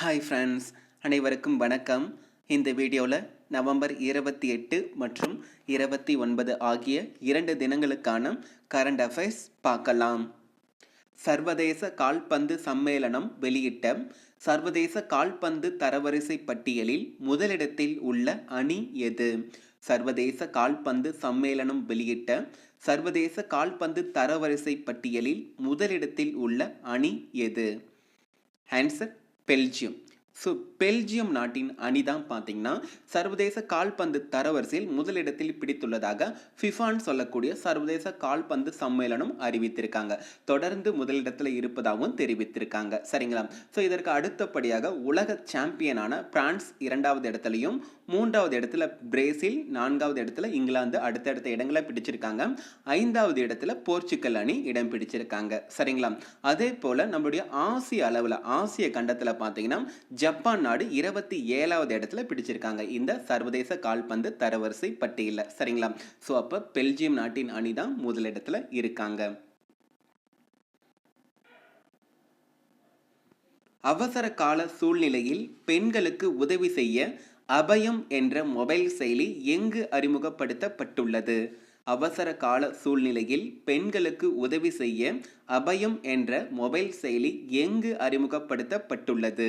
Hi friends அனைவருக்கும் வணக்கம். இந்த வீடியோவில் நவம்பர் இருபத்தி எட்டு மற்றும் இருபத்தி ஒன்பது ஆகிய இரண்டு தினங்களுக்கான கரண்ட் அஃபேர்ஸ் பார்க்கலாம். சர்வதேச கால்பந்து சம்மேளனம் வெளியிட்ட சர்வதேச கால்பந்து தரவரிசை பட்டியலில் முதலிடத்தில் உள்ள அணி எது? சர்வதேச கால்பந்து சம்மேளனம் வெளியிட்ட சர்வதேச கால்பந்து தரவரிசை பட்டியலில் முதலிடத்தில் உள்ள அணி எது? Answer Belgium. ஸோ பெல்ஜியம் நாட்டின் அணி தான் பார்த்தீங்கன்னா சர்வதேச கால்பந்து தரவரிசையில் முதலிடத்தில் பிடித்துள்ளதாக ஃபிஃபான் சொல்லக்கூடிய சர்வதேச கால்பந்து சம்மேளனம் அறிவித்திருக்காங்க. தொடர்ந்து முதலிடத்தில் இருப்பதாகவும் தெரிவித்திருக்காங்க. சரிங்களா? ஸோ இதற்கு அடுத்தபடியாக உலக சாம்பியனான பிரான்ஸ் இரண்டாவது இடத்துலையும் மூன்றாவது இடத்துல பிரேசில் நான்காவது இடத்துல இங்கிலாந்து அடுத்தடுத்த இடங்களை பிடிச்சிருக்காங்க. ஐந்தாவது இடத்துல போர்ச்சுக்கல் அணி இடம் பிடிச்சிருக்காங்க. சரிங்களா? அதே போல் நம்மளுடைய ஆசிய அளவில் ஆசிய கண்டத்தில் பார்த்தீங்கன்னா ஜப்பான் நாடு இருபத்தி ஏழாவது இடத்துல பிடிச்சிருக்காங்க. இந்த சர்வதேச கால்பந்து தரவரிசை பட்டியலில். சரிங்களா? ஸோ அப்போ பெல்ஜியம் நாட்டின் அணி தான் முதலிடத்தில் இருக்காங்க. அவசர கால சூழ்நிலையில் பெண்களுக்கு உதவி செய்ய அபயம் என்ற மொபைல் செயலி எங்கு அறிமுகப்படுத்தப்பட்டுள்ளது? அவசர கால சூழ்நிலையில் பெண்களுக்கு உதவி செய்ய அபயம் என்ற மொபைல் செயலி எங்கு அறிமுகப்படுத்தப்பட்டுள்ளது?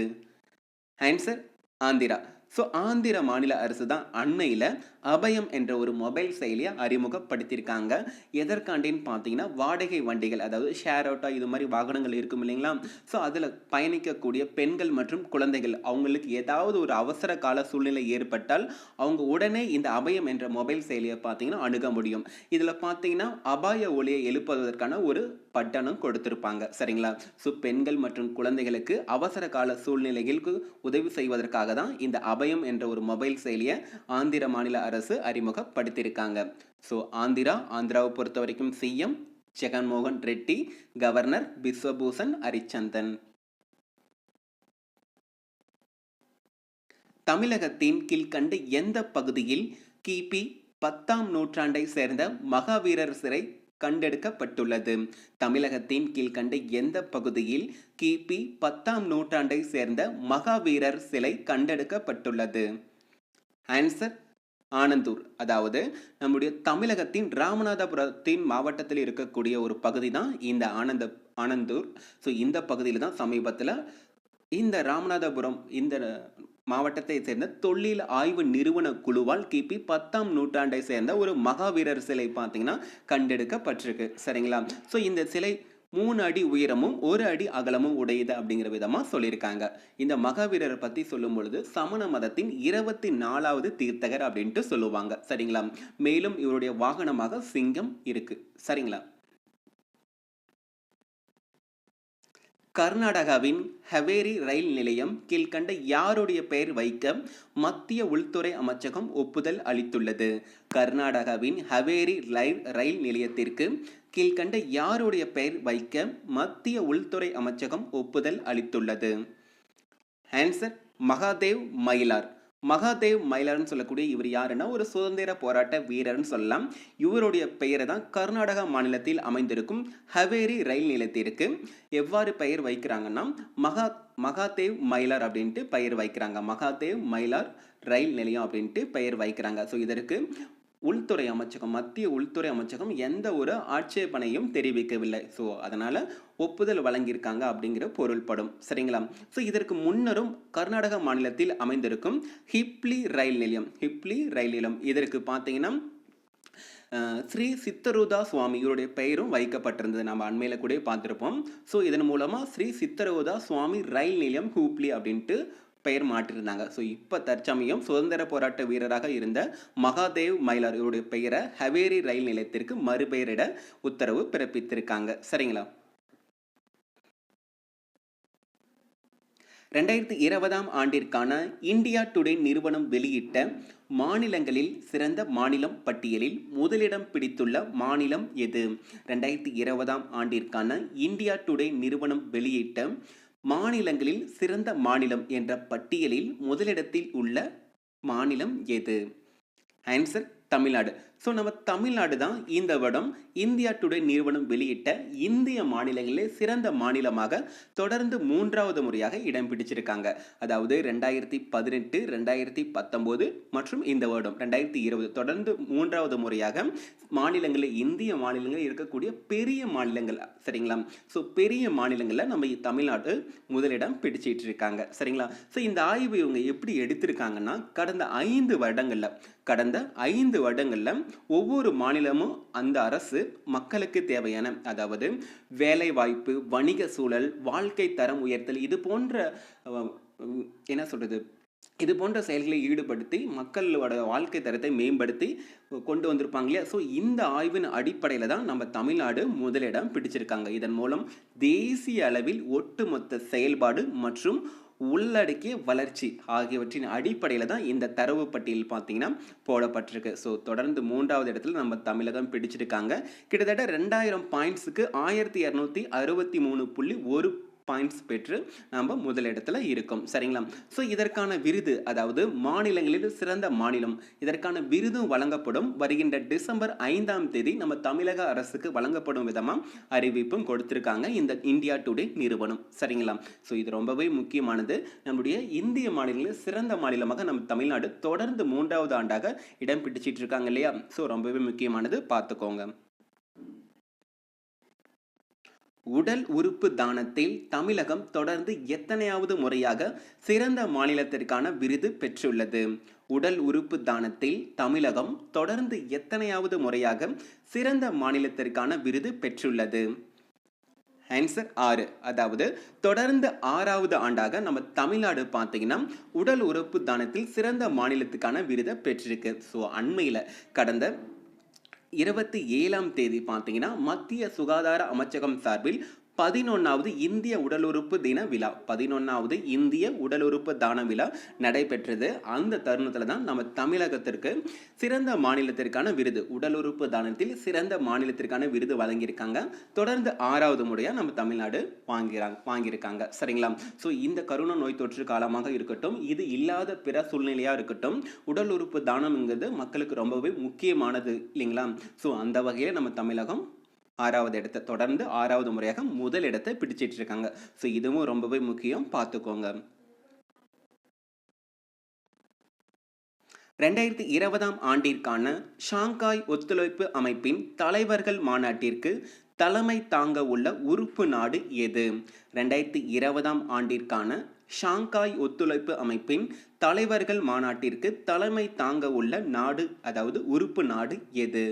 ஆன்சர் ஆந்திரா. ஸோ ஆந்திர மாநில அரசு தான் அண்மையில் அபயம் என்ற ஒரு மொபைல் செயலியை அறிமுகப்படுத்தியிருக்காங்க. எதற்காண்டின்னு பார்த்தீங்கன்னா வாடகை வண்டிகள் அதாவது ஷேர் ஆட்டோ இது மாதிரி வாகனங்கள் இருக்கும் இல்லைங்களா? ஸோ அதில் பயணிக்கக்கூடிய பெண்கள் மற்றும் குழந்தைகள் அவங்களுக்கு ஏதாவது ஒரு அவசர கால சூழ்நிலை ஏற்பட்டால் அவங்க உடனே இந்த அபயம் என்ற மொபைல் செயலியை பார்த்தீங்கன்னா அணுக முடியும். இதில் பார்த்தீங்கன்னா அபாய ஒளியை எழுப்புவதற்கான ஒரு பட்டணம் கொடுத்திருப்பாங்க. சரிங்களா? ஸோ பெண்கள் மற்றும் குழந்தைகளுக்கு அவசர கால சூழ்நிலைகளுக்கு உதவி செய்வதற்காக தான் இந்த அபயம் என்ற ஒரு மொபைல் செயலியை ஆந்திர மாநில அரசு அறிமுகப்படுத்தியிருக்காங்க. ஸோ ஆந்திரா ஆந்திராவை பொறுத்த வரைக்கும் சிஎம் ஜெகன்மோகன் ரெட்டி கவர்னர் பிஸ்வபூஷன் ஹரிச்சந்தன். தமிழகத்தின் கீழ்கண்டு எந்த பகுதியில் கிபி பத்தாம் நூற்றாண்டை சேர்ந்த மகாவீரர் சிறை கண்டெடுக்கப்பட்டுள்ளது? தமிழகத்தின் கீழ்கண்ட எந்த பகுதியில் கிபி பத்தாம் நூற்றாண்டை சேர்ந்த மகாவீரர் சிலை கண்டெடுக்கப்பட்டுள்ளது? ஆன்சர் ஆனந்தூர். அதாவது நம்முடைய தமிழகத்தின் ராமநாதபுரத்தின் மாவட்டத்தில் இருக்கக்கூடிய ஒரு பகுதி தான் இந்த ஆனந்த ஆனந்தூர். ஸோ இந்த பகுதியில் தான் சமீபத்தில் இந்த ராமநாதபுரம் இந்த மாவட்டத்தை சேர்ந்த தொழில் ஆய்வு நிறுவன குழுவால் கிபி பத்தாம் நூற்றாண்டை சேர்ந்த ஒரு மகாவீரர் சிலை பார்த்தீங்கன்னா கண்டெடுக்கப்பட்டிருக்கு. சரிங்களா? ஸோ இந்த சிலை மூணு அடி உயரமும் ஒரு அடி அகலமும் உடையது அப்படிங்கிற விதமாக சொல்லியிருக்காங்க. இந்த மகாவீரரை பற்றி சொல்லும் பொழுது சமண மதத்தின் இருபத்தி நாலாவது தீர்த்தகர் அப்படின்ட்டு சொல்லுவாங்க. சரிங்களா? மேலும் இவருடைய வாகனமாக சிங்கம் இருக்கு. சரிங்களா? கர்நாடகாவின் ஹவேரி ரயில் நிலையம் கீழ்கண்ட யாருடைய பெயர் வைக்க மத்திய உள்துறை அமைச்சகம் ஒப்புதல் அளித்துள்ளது. கர்நாடகாவின் ஹவேரி ரயில் ரயில் நிலையத்திற்கு கீழ்கண்ட யாருடைய பெயர் வைக்க மத்திய உள்துறை அமைச்சகம் ஒப்புதல் அளித்துள்ளது. ஆன்சர் மகாதேவ் மயிலார். மகாதேவ் மயிலார்னு சொல்லக்கூடிய இவர் யாருன்னா ஒரு சுதந்திர போராட்ட வீரர்னு சொல்லலாம். இவருடைய பெயரை தான் கர்நாடகா மாநிலத்தில் அமைந்திருக்கும் ஹவேரி ரயில் நிலையத்திற்கு எவ்வாறு பெயர் வைக்கிறாங்கன்னா மகா மகாதேவ் மயிலார் அப்படின்ட்டு பெயர் வைக்கிறாங்க. மகாதேவ் மயிலார் ரயில் நிலையம் அப்படின்ட்டு பெயர் வைக்கிறாங்க. ஸோ இதற்கு உள்துறை அமைச்சகம் மத்திய உள்துறை அமைச்சகம் எந்த ஒரு ஆட்சேபனையும் தெரிவிக்கவில்லை. ஸோ அதனால் ஒப்புதல் வழங்கியிருக்காங்க அப்படிங்கிற பொருள்படும். சரிங்களா? ஸோ இதற்கு முன்னரும் கர்நாடக மாநிலத்தில் அமைந்திருக்கும் ஹிப்லி ரயில் நிலையம் ஹிப்லி ரயில் நிலையம். இதற்கு பார்த்தீங்கன்னா ஸ்ரீ சித்தருதா சுவாமி இவருடைய பெயரும் வைக்கப்பட்டிருந்தது. நம்ம அண்மையில் கூட பார்த்துருப்போம். ஸோ இதன் மூலமாக ஸ்ரீ சித்தருதா சுவாமி ரயில் நிலையம் ஹூப்ளி அப்படின்ட்டு பெயர் மாற்றிருந்தாங்க. ஸோ இப்போ தற்சமயம் சுதந்திர போராட்ட வீரராக இருந்த மகாதேவ் மயிலார் இவருடைய பெயரை ஹவேரி ரயில் நிலையத்திற்கு மறுபெயரிட உத்தரவு பிறப்பித்திருக்காங்க. சரிங்களா? ரெண்டாயிரத்தி இருபதாம் ஆண்டிற்கான இந்தியா டுடே நிறுவனம் வெளியிட்ட மாநிலங்களில் சிறந்த மாநிலம் பட்டியலில் முதலிடம் பிடித்துள்ள மாநிலம் எது? ரெண்டாயிரத்தி இருபதாம் ஆண்டிற்கான இந்தியா டுடே நிறுவனம் வெளியிட்ட மாநிலங்களில் சிறந்த மாநிலம் என்ற பட்டியலில் முதலிடத்தில் உள்ள மாநிலம் எது? ஆன்சர் தமிழ்நாடு. ஸோ நம்ம தமிழ்நாடு தான் இந்த வருடம் இந்தியா டுடே நிறுவனம் வெளியிட்ட இந்திய மாநிலங்களிலே சிறந்த மாநிலமாக தொடர்ந்து மூன்றாவது முறையாக இடம் பிடிச்சிருக்காங்க. அதாவது ரெண்டாயிரத்தி பதினெட்டு ரெண்டாயிரத்தி பத்தொம்போது மற்றும் இந்த வருடம் ரெண்டாயிரத்தி இருபது தொடர்ந்து மூன்றாவது முறையாக மாநிலங்களில் இந்திய மாநிலங்களில் இருக்கக்கூடிய பெரிய மாநிலங்கள் சரிங்களா? ஸோ பெரிய மாநிலங்களில் நம்ம தமிழ்நாடு முதலிடம் பிடிச்சிட்டு இருக்காங்க சரிங்களா? ஸோ இந்த ஆய்வு இவங்க எப்படி எடுத்திருக்காங்கன்னா கடந்த ஐந்து வருடங்களில் கடந்த ஐந்து வருடங்களில் ஒவ்வொரு மாநிலமும் அந்த அரசு மக்களுக்கு தேவையான அதாவது வேலைவாய்ப்பு வணிக சூழல் வாழ்க்கை தரம் உயர்த்தல் இது போன்ற என்ன சொல்கிறது இது போன்ற செயல்களை ஈடுபடுத்தி மக்களோட வாழ்க்கை தரத்தை மேம்படுத்தி கொண்டு வந்திருப்பாங்க இல்லையா? ஸோ இந்த ஆய்வின் அடிப்படையில் தான் நம்ம தமிழ்நாடு முதலிடம் பிடிச்சிருக்காங்க. இதன் மூலம் தேசிய அளவில் ஒட்டுமொத்த செயல்பாடு மற்றும் உள்ளடக்கிய வளர்ச்சி ஆகியவற்றின் அடிப்படையில் தான் இந்த தரவு பட்டியல் பார்த்தீங்கன்னா போடப்பட்டிருக்கு. ஸோ தொடர்ந்து மூன்றாவது இடத்துல நம்ம தமிழகம் பிடிச்சிருக்காங்க. கிட்டத்தட்ட ரெண்டாயிரம் பாயிண்ட்ஸுக்கு ஆயிரத்தி இரநூத்தி அறுபத்தி மூணு புள்ளி ஒரு பாயிண்ட்ஸ் பெற்று நம்ம முதலிடத்தில் இருக்கோம். சரிங்களா? ஸோ இதற்கான விருது அதாவது மாநிலங்களில் சிறந்த மாநிலம் இதற்கான விருதும் வழங்கப்படும். வருகின்ற டிசம்பர் ஐந்தாம் தேதி நம்ம தமிழக அரசுக்கு வழங்கப்படும் விதமாக அறிவிப்பும் கொடுத்துருக்காங்க இந்த இந்தியா டுடே நிறுவனம். சரிங்களா? ஸோ இது ரொம்பவே முக்கியமானது. நம்முடைய இந்திய மாநிலங்களில் சிறந்த மாநிலமாக நம்ம தமிழ்நாடு தொடர்ந்து மூன்றாவது ஆண்டாக இடம் பிடிச்சிட்டு இருக்காங்க இல்லையா? ஸோ ரொம்பவே முக்கியமானது. பார்த்துக்கோங்க. உடல் உறுப்பு தானத்தில் தமிழகம் தொடர்ந்து எத்தனையாவது முறையாக சிறந்த மாநிலத்திற்கான விருது பெற்றுள்ளது. உடல் உறுப்பு தானத்தில் தமிழகம் தொடர்ந்து எத்தனையாவது முறையாக சிறந்த மாநிலத்திற்கான விருது பெற்றுள்ளது. ஆன்சர் ஆறு. அதாவது தொடர்ந்து ஆறாவது ஆண்டாக நம்ம தமிழ்நாடு பார்த்தீங்கன்னா உடல் உறுப்பு தானத்தில் சிறந்த மாநிலத்துக்கான விருதை பெற்றிருக்கு. ஸோ அண்மையில் கடந்த இருபத்தி ஏழாம் தேதி பார்த்தீங்கன்னா மத்திய சுகாதார அமைச்சகம் சார்பில் பதினொன்றாவது இந்திய உடல் உறுப்பு தின விழா. பதினொன்றாவது இந்திய உடல் உறுப்பு தான விழா நடைபெற்றது. அந்த தருணத்தில் தான் நம்ம தமிழகத்திற்கு சிறந்த மாநிலத்திற்கான விருது உடல் உறுப்பு தானத்தில் சிறந்த மாநிலத்திற்கான விருது வழங்கியிருக்காங்க. தொடர்ந்து ஆறாவது முறையாக நம்ம தமிழ்நாடு வாங்கிறாங்க வாங்கியிருக்காங்க. சரிங்களா? ஸோ இந்த கருணா நோய் தொற்று காலமாக இருக்கட்டும் இது இல்லாத பிற சூழ்நிலையாக இருக்கட்டும் உடல் உறுப்பு தானம்ங்கிறது மக்களுக்கு ரொம்பவே முக்கியமானது இல்லைங்களா? ஸோ அந்த வகையில் நம்ம தமிழகம் ஆறாவது இடத்தை தொடர்ந்து ஆறாவது முறையாக முதல் இடத்தை பிடிச்சிட்டு இருக்காங்க ஸோ இதுவும் ரொம்பவே முக்கியம். பார்த்துக்கோங்க. ரெண்டாயிரத்தி இருபதாம் ஆண்டிற்கான ஷாங்காய் ஒத்துழைப்பு அமைப்பின் தலைவர்கள் மாநாட்டிற்கு தலைமை தாங்க உள்ள உறுப்பு நாடு எது? ரெண்டாயிரத்தி இருபதாம் ஆண்டிற்கான ஷாங்காய் ஒத்துழைப்பு அமைப்பின் தலைவர்கள் மாநாட்டிற்கு தலைமை தாங்க உள்ள நாடு அதாவது உறுப்பு நாடு எது?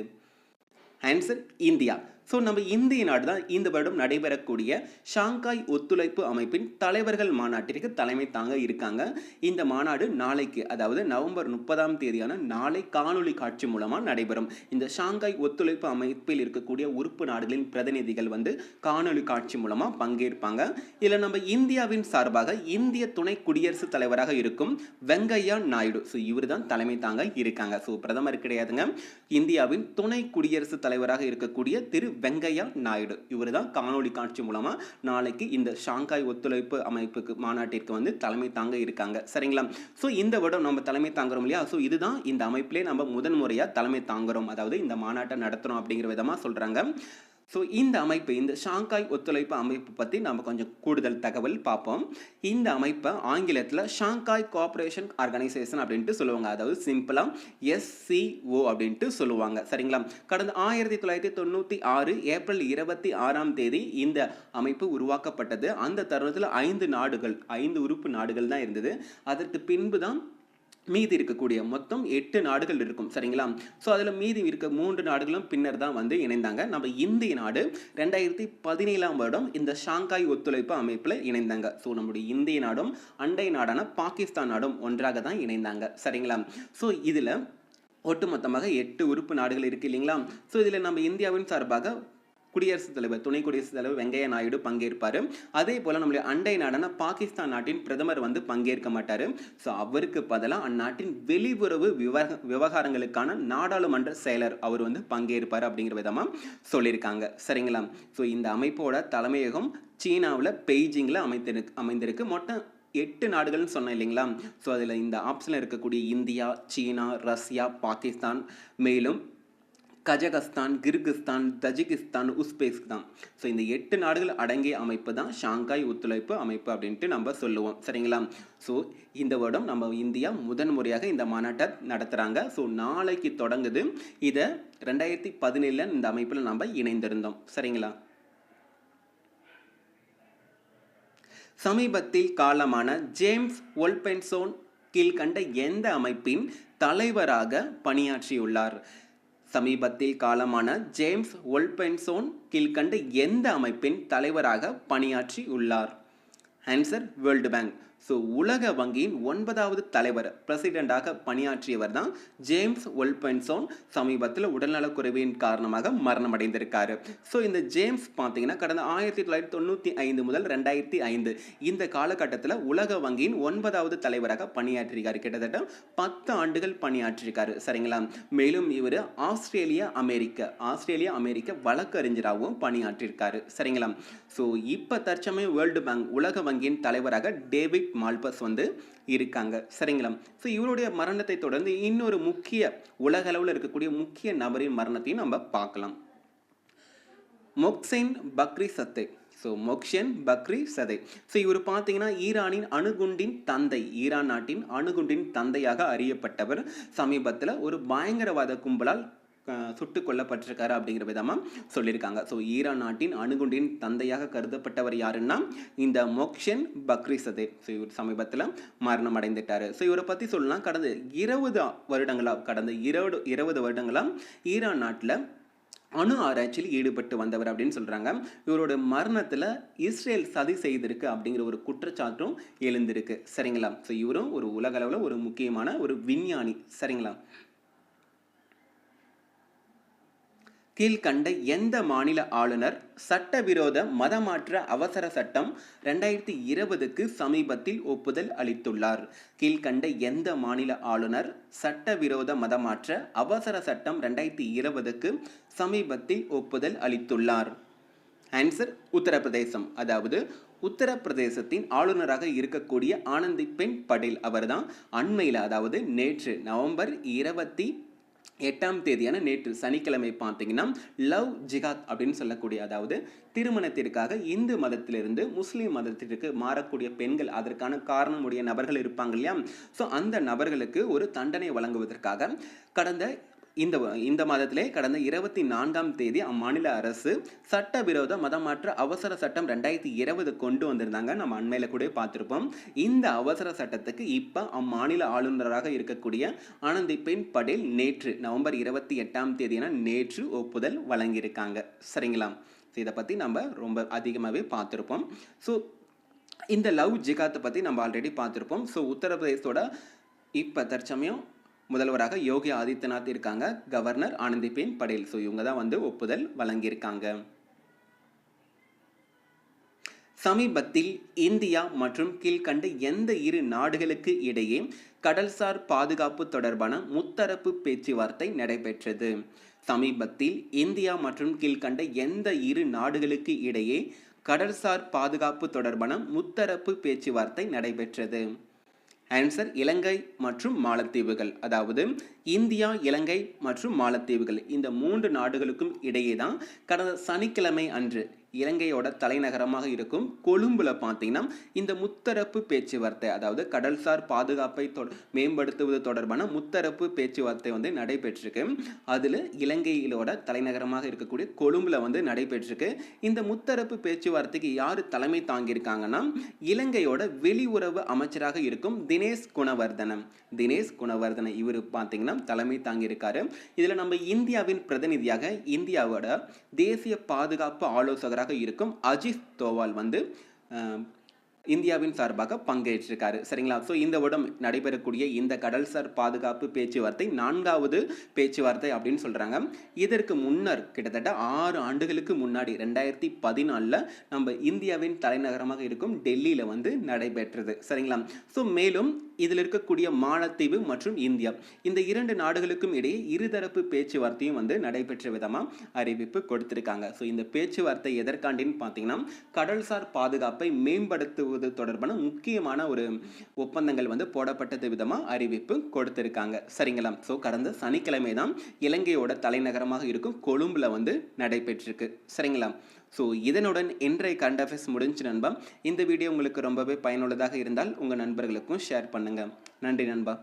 Answer India. ஸோ நம்ம இந்திய நாடு தான் இந்த வருடம் நடைபெறக்கூடிய ஷாங்காய் ஒத்துழைப்பு அமைப்பின் தலைவர்கள் மாநாட்டிற்கு தலைமை தாங்க இருக்காங்க. இந்த மாநாடு நாளைக்கு அதாவது நவம்பர் முப்பதாம் தேதியான நாளை காணொளி காட்சி மூலமாக நடைபெறும். இந்த ஷாங்காய் ஒத்துழைப்பு அமைப்பில் இருக்கக்கூடிய உறுப்பு நாடுகளின் பிரதிநிதிகள் வந்து காணொலி காட்சி மூலமாக பங்கேற்பாங்க. இதில் நம்ம இந்தியாவின் சார்பாக இந்திய துணை குடியரசுத் தலைவராக இருக்கும் வெங்கையா நாயுடு. ஸோ இவர் தான் தலைமை தாங்க இருக்காங்க. ஸோ பிரதமர் கிடையாதுங்க. இந்தியாவின் துணை குடியரசுத் தலைவராக இருக்கக்கூடிய திரு வெங்கையா நாயுடு. இவர் தான் காணொளி காட்சி மூலமாக நாளைக்கு இந்த ஷாங்காய் ஒத்துழைப்பு அமைப்புக்கு மாநாட்டிற்கு வந்து தலைமை தாங்க இருக்காங்க. சரிங்களா? ஸோ இந்த வருடம் நம்ம தலைமை தாங்குறோம் இல்லையா? ஸோ இதுதான் இந்த அமைப்பிலே நம்ம முதன்முறையாக தலைமை தாங்குறோம். அதாவது இந்த மாநாட்டை நடத்துகிறோம் அப்படிங்கிற விதமாக சொல்கிறாங்க ஸோ இந்த அமைப்பு இந்த ஷாங்காய் ஒத்துழைப்பு அமைப்பு பற்றி நம்ம கொஞ்சம் கூடுதல் தகவல் பார்ப்போம். இந்த அமைப்பை ஆங்கிலத்தில் ஷாங்காய் கோஆப்ரேஷன் ஆர்கனைசேஷன் அப்படின்ட்டு சொல்லுவாங்க. அதாவது சிம்பிளாக எஸ்சிஓ அப்படின்ட்டு சொல்லுவாங்க. சரிங்களா? கடந்த ஆயிரத்தி தொள்ளாயிரத்தி தொண்ணூற்றி ஆறு ஏப்ரல் இருபத்தி ஆறாம் தேதி இந்த அமைப்பு உருவாக்கப்பட்டது. அந்த தருணத்தில் ஐந்து நாடுகள் ஐந்து உறுப்பு நாடுகள் தான் இருந்தது. அதற்கு பின்பு தான் மீதி இருக்கக்கூடிய மொத்தம் எட்டு நாடுகள் இருக்கும் சரிங்களா? ஸோ அதில் மீதி இருக்க மூன்று நாடுகளும் பின்னர் தான் வந்து இணைந்தாங்க. நம்ம இந்திய நாடு ரெண்டாயிரத்தி பதினேழாம் வருடம் இந்த ஷாங்காய் ஒத்துழைப்பு அமைப்பில் இணைந்தாங்க. ஸோ நம்முடைய இந்திய நாடும் அண்டை நாடான பாகிஸ்தான் நாடும் ஒன்றாக தான் இணைந்தாங்க சரிங்களா? ஸோ இதில் ஒட்டுமொத்தமாக எட்டு உறுப்பு நாடுகள் இருக்கு இல்லைங்களா? ஸோ இதில் நம்ம இந்தியாவின் சார்பாக குடியரசுத் தலைவர் துணை குடியரசுத் தலைவர் வெங்கையா நாயுடு பங்கேற்பார். அதே போல் நம்மளுடைய அண்டை நாடான பாகிஸ்தான் நாட்டின் பிரதமர் வந்து பங்கேற்க மாட்டார். ஸோ அவருக்கு பதிலாக அந்நாட்டின் வெளியுறவு விவக விவகாரங்களுக்கான நாடாளுமன்ற செயலர் அவர் வந்து பங்கேற்பார் அப்படிங்கிற விதமாக சொல்லியிருக்காங்க. சரிங்களா? ஸோ இந்த அமைப்போட தலைமையகம் சீனாவில் பெய்ஜிங்கில் அமைந்திருக்கு அமைந்திருக்கு. மொத்தம் எட்டு நாடுகள்னு சொன்னேன் இல்லைங்களா? ஸோ அதில் இந்த ஆப்ஷனில் இருக்கக்கூடிய இந்தியா சீனா ரஷ்யா பாகிஸ்தான் மேலும் Kazakhstan Kyrgyzstan Tajikistan Uzbekistan so இந்த எட்டு நாடுகள் அடங்கிய அமைப்பு தான் ஷாங்காய் ஒத்துழைப்பு அமைப்பு அப்படின்ட்டு நம்ம சொல்லுவோம். சரிங்களா? ஸோ இந்த வருடம் நம்ம இந்தியா முதன் முறையாக இந்த மாநாட்டை நடத்துகிறாங்க ஸோ நாளைக்கு தொடங்குது. இதை ரெண்டாயிரத்தி பதினேழில் இந்த அமைப்பில் நம்ம இணைந்திருந்தோம். சரிங்களா? சமீபத்தில் காலமான ஜேம்ஸ் ஒல்பென்சோன் கீழ்கண்ட எந்த அமைப்பின் தலைவராக பணியாற்றியுள்ளார்? சமீபத்தில் காலமான ஜேம்ஸ் ஒல்பென்சோன் கீழ்கண்ட எந்த அமைப்பின் தலைவராக பணியாற்றி உள்ளார் ஆன்சர் வேர்ல்டு பேங்க் ஸோ உலக வங்கியின் ஒன்பதாவது தலைவர் பிரசிடெண்டாக பணியாற்றியவர் தான் ஜேம்ஸ் ஒல்பென்சோன் சமீபத்தில் உடல்நலக்குறைவின் காரணமாக மரணமடைந்திருக்காரு. ஸோ இந்த ஜேம்ஸ் பார்த்தீங்கன்னா கடந்த ஆயிரத்தி தொள்ளாயிரத்தி தொண்ணூற்றி ஐந்து முதல் ரெண்டாயிரத்தி ஐந்து இந்த காலகட்டத்தில் உலக வங்கியின் ஒன்பதாவது தலைவராக பணியாற்றியிருக்காரு. கிட்டத்தட்ட பத்து ஆண்டுகள் பணியாற்றியிருக்காரு. சரிங்களா? மேலும் இவர் ஆஸ்திரேலியா அமெரிக்க ஆஸ்திரேலியா அமெரிக்க வழக்கறிஞராகவும் பணியாற்றியிருக்காரு. சரிங்களா? ஸோ இப்போ தற்சமயம் வேர்ல்டு பேங்க் உலக வங்கியின் தலைவராக டேவிட் மால்பஸ் வந்து இருக்காங்க. சரிங்களா? ஸோ இவருடைய மரணத்தை தொடர்ந்து இன்னொரு முக்கிய உலகளவில் இருக்கக்கூடிய முக்கிய நபரின் மரணத்தையும் நம்ம பார்க்கலாம். மொக்சைன் பக்ரி சத்தை ஸோ மொக்ஷன் பக்ரி சதை ஸோ இவர் பார்த்தீங்கன்னா ஈரானின் அணுகுண்டின் தந்தை ஈரான் நாட்டின் அணுகுண்டின் தந்தையாக அறியப்பட்டவர். சமீபத்தில் ஒரு பயங்கரவாத கும்பலால் சுட்டு கொல்லப்பட்டிருக்காரு அப்படிங்கிற விதமாக சொல்லியிருக்காங்க. ஸோ ஈரான் நாட்டின் அணுகுண்டின் தந்தையாக கருதப்பட்டவர் யாருன்னா இந்த மொக்ஷன் பக்ரி சதே ஸோ இவர் சமீபத்தில் மரணம் அடைந்துட்டார். ஸோ இவரை பற்றி சொல்லலாம். கடந்த இருபது வருடங்களாக கடந்த இருபது இருபது வருடங்களாக ஈரான் நாட்டில் அணு ஆராய்ச்சியில் ஈடுபட்டு வந்தவர் அப்படின்னு சொல்கிறாங்க இவரோட மரணத்தில் இஸ்ரேல் சதி செய்திருக்கு அப்படிங்கிற ஒரு குற்றச்சாட்டும் எழுந்திருக்கு. சரிங்களா? ஸோ இவரும் ஒரு உலக அளவில் ஒரு முக்கியமான ஒரு விஞ்ஞானி. சரிங்களா? கீழ்கண்ட எந்த மாநில ஆளுநர் சட்டவிரோத மதமாற்ற அவசர சட்டம் ரெண்டாயிரத்தி இருபதுக்கு சமீபத்தில் ஒப்புதல் அளித்துள்ளார்? கீழ்கண்ட எந்த மாநில ஆளுநர் சட்டவிரோத மதமாற்ற அவசர சட்டம் ரெண்டாயிரத்தி இருபதுக்கு சமீபத்தில் ஒப்புதல் அளித்துள்ளார்? ஆன்சர் உத்தரப்பிரதேசம். அதாவது உத்தரப்பிரதேசத்தின் ஆளுநராக இருக்கக்கூடிய ஆனந்திபென் படேல் அவர்தான் அண்மையில் அதாவது நேற்று நவம்பர் இருபத்தி எட்டாம் தேதியான நேற்று சனிக்கிழமை பார்த்தீங்கன்னா லவ் ஜிகாத் அப்படின்னு சொல்லக்கூடிய அதாவது திருமணத்திற்காக இந்து மதத்திலிருந்து முஸ்லீம் மதத்திற்கு மாறக்கூடிய பெண்கள் அதற்கான காரணமுடைய நபர்கள் இருப்பாங்க இல்லையா? ஸோ அந்த நபர்களுக்கு ஒரு தண்டனை வழங்குவதற்காக கடந்த இந்த இந்த மாதத்திலே கடந்த இருபத்தி நான்காம் தேதி அம்மாநில அரசு சட்டவிரோத மதமாற்ற அவசர சட்டம் ரெண்டாயிரத்தி இருபது கொண்டு வந்திருந்தாங்க. நம்ம அண்மையில் கூட பார்த்துருப்போம். இந்த அவசர சட்டத்துக்கு இப்போ அம்மாநில ஆளுநராக இருக்கக்கூடிய ஆனந்திபென் படேல் நேற்று நவம்பர் இருபத்தி எட்டாம் தேதியான நேற்று ஒப்புதல் வழங்கியிருக்காங்க. சரிங்களா? ஸோ இதை பற்றி நம்ம ரொம்ப அதிகமாகவே பார்த்துருப்போம். ஸோ இந்த லவ் ஜிகாத்தை பற்றி நம்ம ஆல்ரெடி பார்த்துருப்போம். ஸோ உத்தரப்பிரதேசோட இப்போ தற்சமயம் முதல்வராக யோகி ஆதித்யநாத் இருக்காங்க. கவர்னர் ஆனந்திபென் படேல். ஸோ இவங்க தான் வந்து ஒப்புதல் வழங்கியிருக்காங்க. சமீபத்தில் இந்தியா மற்றும் கீழ்கண்ட எந்த இரு நாடுகளுக்கு இடையே கடல்சார் பாதுகாப்பு தொடர்பான முத்தரப்பு பேச்சுவார்த்தை நடைபெற்றது. சமீபத்தில் இந்தியா மற்றும் கீழ்கண்ட எந்த இரு நாடுகளுக்கு இடையே கடல்சார் பாதுகாப்பு தொடர்பான முத்தரப்பு பேச்சுவார்த்தை நடைபெற்றது. ஆன்சர் இலங்கை மற்றும் மாலத்தீவுகள். அதாவது இந்தியா இலங்கை மற்றும் மாலத்தீவுகள். இந்த மூன்று நாடுகளுக்கும் இடையே தான் கடந்த சனிக்கிழமை அன்று இலங்கையோட தலைநகரமாக இருக்கும் கொழும்புல பார்த்தீங்கன்னா இந்த முத்தரப்பு பேச்சுவார்த்தை அதாவது கடல்சார் பாதுகாப்பை மேம்படுத்துவது தொடர்பான முத்தரப்பு பேச்சுவார்த்தை வந்து நடைபெற்றிருக்கு. அதில் இலங்கையிலோட தலைநகரமாக இருக்கக்கூடிய கொழும்புல வந்து நடைபெற்றிருக்கு. இந்த முத்தரப்பு பேச்சுவார்த்தைக்கு யார் தலைமை தாங்கியிருக்காங்கன்னா இலங்கையோட வெளியுறவு அமைச்சராக இருக்கும் தினேஷ் குணவர்தனம் தினேஷ் குணவர்தன இவர் பார்த்தீங்கன்னா தலைமை தாங்கியிருக்காரு. இதில் நம்ம இந்தியாவின் பிரதிநிதியாக இந்தியாவோட தேசிய பாதுகாப்பு தலைவராக இருக்கும் அஜித் தோவால் வந்து இந்தியாவின் சார்பாக பங்கேற்றிருக்காரு. சரிங்களா? ஸோ இந்த வருடம் நடைபெறக்கூடிய இந்த கடல்சார் பாதுகாப்பு பேச்சுவார்த்தை நான்காவது பேச்சுவார்த்தை அப்படின்னு சொல்கிறாங்க இதற்கு முன்னர் கிட்டத்தட்ட ஆறு ஆண்டுகளுக்கு முன்னாடி ரெண்டாயிரத்தி பதினாலில் நம்ம இந்தியாவின் தலைநகரமாக இருக்கும் டெல்லியில் வந்து நடைபெற்றது. சரிங்களா? ஸோ மேலும் இதில் இருக்கக்கூடிய மாலத்தீவு மற்றும் இந்தியா. இந்த இரண்டு நாடுகளுக்கும் இடையே இருதரப்பு பேச்சுவார்த்தையும் வந்து நடைபெற்ற விதமாக அறிவிப்பு கொடுத்திருக்காங்க. ஸோ இந்த பேச்சுவார்த்தை எதற்காண்டின்னு பார்த்தீங்கன்னா கடல்சார் பாதுகாப்பை மேம்படுத்துவது தொடர்பான முக்கியமான ஒரு ஒப்பந்தங்கள் வந்து போடப்பட்டது விதமாக அறிவிப்பு கொடுத்திருக்காங்க. சரிங்களா? ஸோ கடந்த சனிக்கிழமை தான் இலங்கையோட தலைநகரமாக இருக்கும் கொழும்பில் வந்து நடைபெற்றிருக்கு. சரிங்களா? ஸோ இதனுடன் இன்றைய கரண்ட் அஃபேர்ஸ் முடிஞ்சு நண்பா. இந்த வீடியோ உங்களுக்கு ரொம்பவே பயனுள்ளதாக இருந்தால் உங்கள் நண்பர்களுக்கும் ஷேர் பண்ணுங்கள் நன்றி நண்பா.